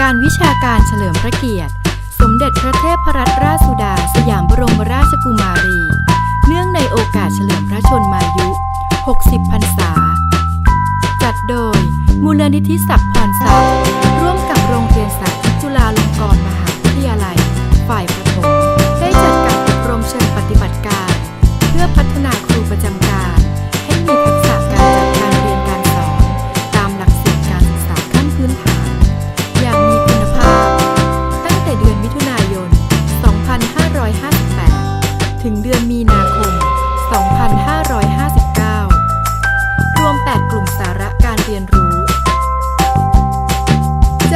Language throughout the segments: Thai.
การวิชาการเฉลิมพระเกียรติ สมเด็จพระเทพรัตนราชสุดา สยามบรมราชกุมารี เนื่องในโอกาสเฉลิมพระชนมายุ 60 พรรษา จัดโดย มูลนิธิศักดิ์พรศักดิ์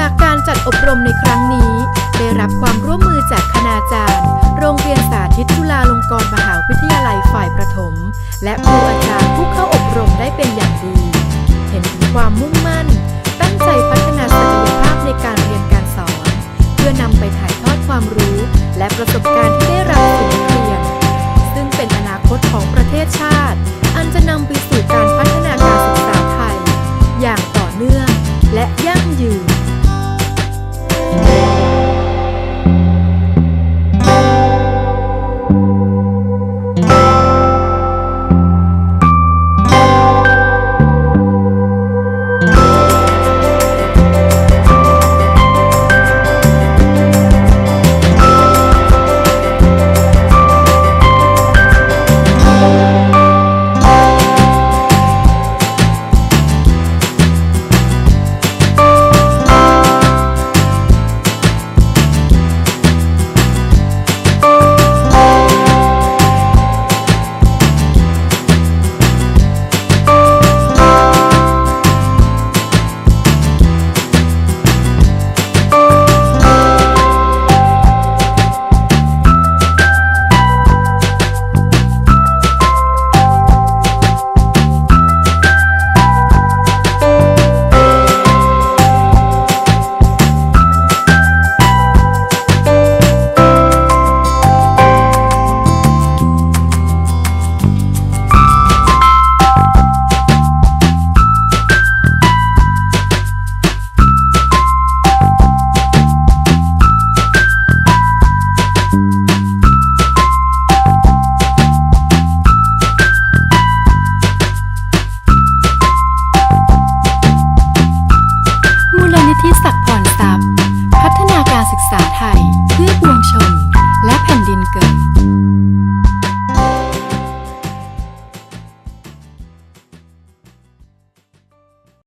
จากการจัดอบรมในครั้งนี้ ได้รับความร่วมมือจากคณาจารย์ โรงเรียนสาธิตจุฬาลงกรณ์มหาวิทยาลัยฝ่ายประถม และครูอาจารย์ผู้เข้าอบรมได้เป็นอย่างดี เห็นถึงความมุ่งมั่น ตั้งใจพัฒนาศักยภาพในการเรียนการสอน เพื่อนำไปถ่ายทอดความรู้ และประสบการณ์ที่ได้รับสู่นักเรียน ซึ่งเป็นอนาคตของประเทศชาติ อันจะนำ